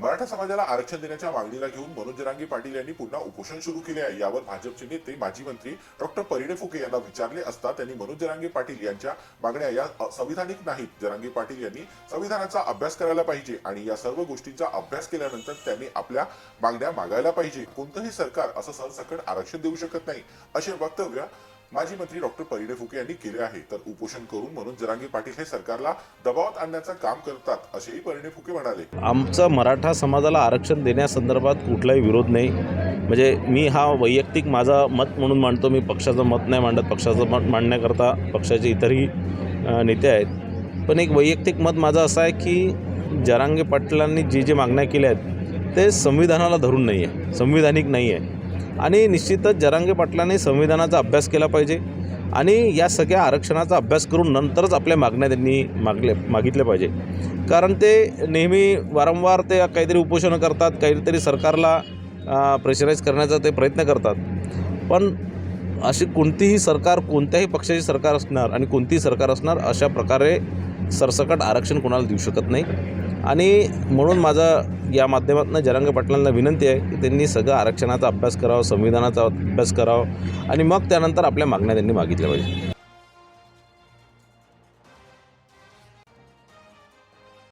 मराठा समाजाला आरक्षण देण्याच्या मागणीला घेऊन मनोज जरांगी पाटील यांनी पुन्हा उपोषण सुरू केले आहे. यावर भाजपचे नेते माजी मंत्री डॉक्टर परिणे फुके यांना विचारले असता त्यांनी मनोज जरांगे पाटील यांच्या मागण्या या संविधानिक नाहीत. जरांगे पाटील यांनी संविधानाचा अभ्यास करायला पाहिजे आणि या सर्व गोष्टींचा अभ्यास केल्यानंतर त्यांनी आपल्या मागण्या मागायला पाहिजे. कोणतंही सरकार असं सरसकट आरक्षण देऊ शकत नाही असे वक्तव्य माजी मंत्री डॉक्टर परिणय फुके यांनी केले आहे. तर उपोषण करून म्हणून जरांगे पाटील हे सरकारला दबावात आणण्याचं काम करतात असेही परिणय फुके म्हणाले. आमचा मराठा समाजाला आरक्षण देण्यासंदर्भात कुठलाही विरोध नाही. म्हणजे मी हा वैयक्तिक माझा मत म्हणून मांडतो. मी पक्षाचं मत नाही मांडत. पक्षाचं मत मांडण्याकरता पक्षाचे इतरही नेते आहेत. पण एक वैयक्तिक मत माझं असं आहे की जरांगे पाटलांनी जी जी मागण्या केल्या आहेत ते संविधानाला धरून नाही आहे संविधानिक नाही आहे आणि निश्चितच जरांगे पाटलांनी संविधानाचा अभ्यास केला पाहिजे आणि या सगळ्या आरक्षणाचा अभ्यास करून नंतरच आपल्या मागण्या त्यांनी मागले मागितल्या पाहिजे. कारण ते नेहमी वारंवार ते काहीतरी उपोषणं करतात काहीतरी सरकारला प्रेशराईज करण्याचा ते प्रयत्न करतात. पण अशी कोणतीही सरकार कोणत्याही पक्षाची सरकार असणार आणि कोणतीही सरकार असणार अशा प्रकारे सरसकट आरक्षण कोणाला देऊ शकत नाही. आणि म्हणून माझा या माध्यमातून जरंग पाटलांना विनंती आहे की त्यांनी सगळं आरक्षणाचा अभ्यास करावा संविधानाचा अभ्यास करावा आणि मग त्यानंतर आपल्या मागण्या त्यांनी मागितल्या पाहिजे.